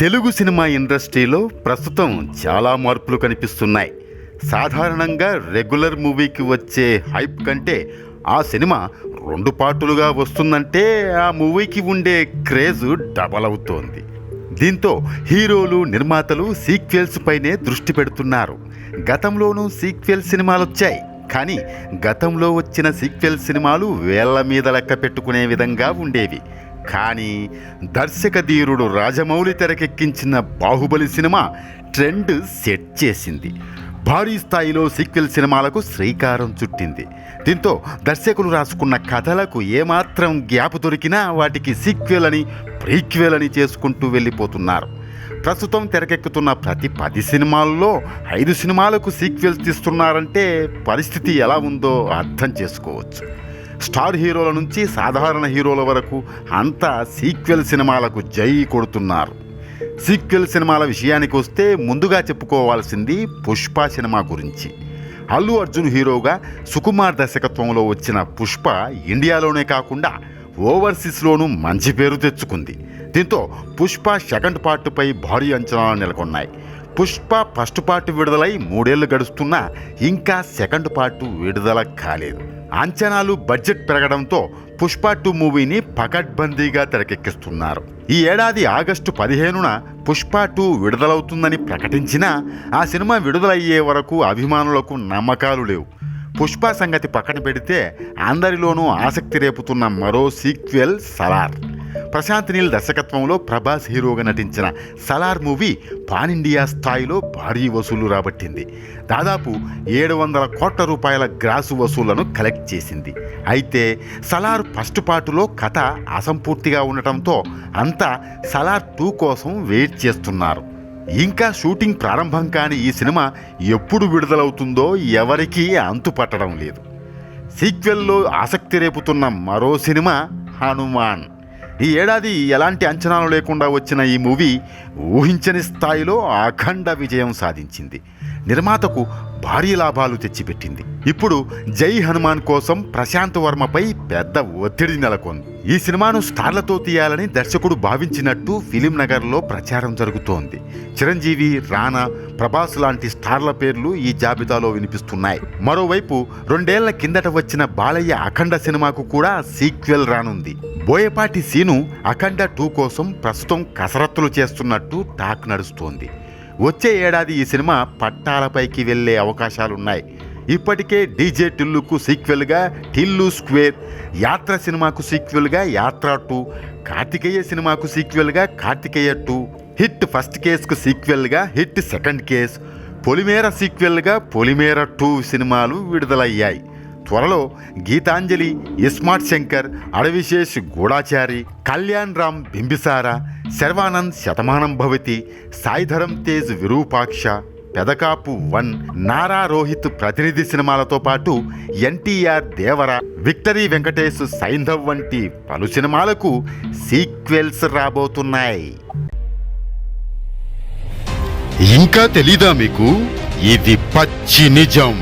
Telugu cinema ఇండస్ట్రీలో ప్రస్తుతం చాలా మార్పులు కనిపిస్తున్నాయి. సాధారణంగా రెగ్యులర్ మూవీకి వచ్చే హైప్ కంటే ఆ సినిమా రెండు పార్టులుగా వస్తుందంటే ఆ మూవీకి ఉండే క్రేజ్ డబల్ అవుతోంది. దీంతో హీరోలు నిర్మాతలు సీక్వెల్స్ పైనే దృష్టి పెడుతున్నారు. గతంలోనూ సీక్వెల్ సినిమాలు వచ్చాయి. కానీ గతంలో వచ్చిన సీక్వెల్ సినిమాలు వేళ్ళ మీద లెక్క పెట్టుకునే విధంగా ఉండేవి. కానీ దర్శక ధీరుడు రాజమౌళి తెరకెక్కించిన బాహుబలి సినిమా ట్రెండ్ సెట్ చేసింది. భారీ స్థాయిలో సీక్వెల్ సినిమాలకు శ్రీకారం చుట్టింది. దీంతో దర్శకులు రాసుకున్న కథలకు ఏమాత్రం గ్యాప్ దొరికినా వాటికి సీక్వెల్ అని ప్రీక్వెల్ అని చేసుకుంటూ వెళ్ళిపోతున్నారు. ప్రస్తుతం తెరకెక్కుతున్న ప్రతి పది సినిమాల్లో ఐదు సినిమాలకు సీక్వెల్స్ తీస్తున్నారంటే పరిస్థితి ఎలా ఉందో అర్థం చేసుకోవచ్చు. స్టార్ హీరోల నుంచి సాధారణ హీరోల వరకు అంతా సీక్వెల్ సినిమాలకు జై కొడుతున్నారు. సీక్వెల్ సినిమాల విషయానికి వస్తే ముందుగా చెప్పుకోవాల్సింది పుష్ప సినిమా గురించి. అల్లు అర్జున్ హీరోగా సుకుమార్ దర్శకత్వంలో వచ్చిన పుష్ప ఇండియాలోనే కాకుండా ఓవర్సీస్లోనూ మంచి పేరు తెచ్చుకుంది. దీంతో పుష్ప సెకండ్ పార్ట్పై భారీ అంచనాలు నెలకొన్నాయి. పుష్ప ఫస్ట్ పార్ట్ విడుదలై మూడేళ్ళు గడుస్తున్నా ఇంకా సెకండ్ పార్ట్ విడుదల కాలేదు. అంచనాలు బడ్జెట్ పెరగడంతో పుష్ప టూ మూవీని పకడ్బందీగా తెరకెక్కిస్తున్నారు. ఈ ఏడాది ఆగస్టు పదిహేనున పుష్ప టూ విడుదలవుతుందని ప్రకటించినా ఆ సినిమా విడుదలయ్యే వరకు అభిమానులకు నమ్మకాలు లేవు. పుష్ప సంగతి పక్కన పెడితే అందరిలోనూ ఆసక్తి రేపుతున్న మరో సీక్వెల్ సలార్. ప్రశాంత్ నీల్ దర్శకత్వంలో ప్రభాస్ హీరోగా నటించిన సలార్ మూవీ పాన్ ఇండియా స్థాయిలో భారీ వసూలు రాబట్టింది. దాదాపు ఏడు వందల కోట్ల రూపాయల గ్రాసు వసూళ్ళను కలెక్ట్ చేసింది. అయితే సలార్ ఫస్ట్ పార్టులో కథ అసంపూర్తిగా ఉండటంతో అంతా సలార్ టూ కోసం వెయిట్ చేస్తున్నారు. ఇంకా షూటింగ్ ప్రారంభం కాని ఈ సినిమా ఎప్పుడు విడుదలవుతుందో ఎవరికీ అంతు పట్టడం లేదు. సీక్వెల్లో ఆసక్తి రేపుతున్న మరో సినిమా హనుమాన్. ఈ ఏడాది ఎలాంటి అంచనాలు లేకుండా వచ్చిన ఈ మూవీ ఊహించని స్థాయిలో అఖండ విజయం సాధించింది. నిర్మాతకు భారీ లాభాలు తెచ్చిపెట్టింది. ఇప్పుడు జై హనుమాన్ కోసం ప్రశాంత్ వర్మపై పెద్ద ఒత్తిడి నెలకొంది. ఈ సినిమాను స్టార్లతో తీయాలని దర్శకుడు భావించినట్టు ఫిలిం నగర్లో ప్రచారం జరుగుతోంది. చిరంజీవి రానా ప్రభాస్ లాంటి స్టార్ల పేర్లు ఈ జాబితాలో వినిపిస్తున్నాయి. మరోవైపు రెండేళ్ళ కిందట వచ్చిన బాలయ్య అఖండ సినిమాకు కూడా సీక్వెల్ రానుంది. బోయపాటి సీను అఖండ టూ కోసం ప్రస్తుతం కసరత్తులు చేస్తున్నట్టు టాక్ నడుస్తోంది. వచ్చే ఏడాది ఈ సినిమా పట్టాలపైకి వెళ్ళే అవకాశాలున్నాయి. ఇప్పటికే డీజే టిల్లుకు సీక్వెల్గా టిల్లు స్క్వేర్ యాత్ర సినిమాకు సీక్వెల్గా యాత్ర టూ కార్తికేయ సినిమాకు సీక్వెల్గా కార్తికేయ టూ హిట్ ఫస్ట్ కేస్కు సీక్వెల్గా హిట్ సెకండ్ కేస్ పొలిమేర సీక్వెల్గా పొలిమేర టూ సినిమాలు విడుదలయ్యాయి. త్వరలో గీతాంజలి ఇస్మార్ట్ శంకర్ అడవిశేష్ గూఢాచారి కళ్యాణ్ రామ్ బింబిసార శర్వానంద్ శతమానం భవతి సాయిధరం తేజ్ విరూపాక్ష పెదకాపు వన్ నారా రోహిత్ ప్రతినిధి సినిమాలతో పాటు ఎన్టీఆర్ దేవర విక్టరీ వెంకటేష్ సైంధవ్ వంటి పలు సినిమాలకు సీక్వెల్స్ రాబోతున్నాయి. ఇంకా తెలీదా మీకు? ఇది పచ్చి నిజం.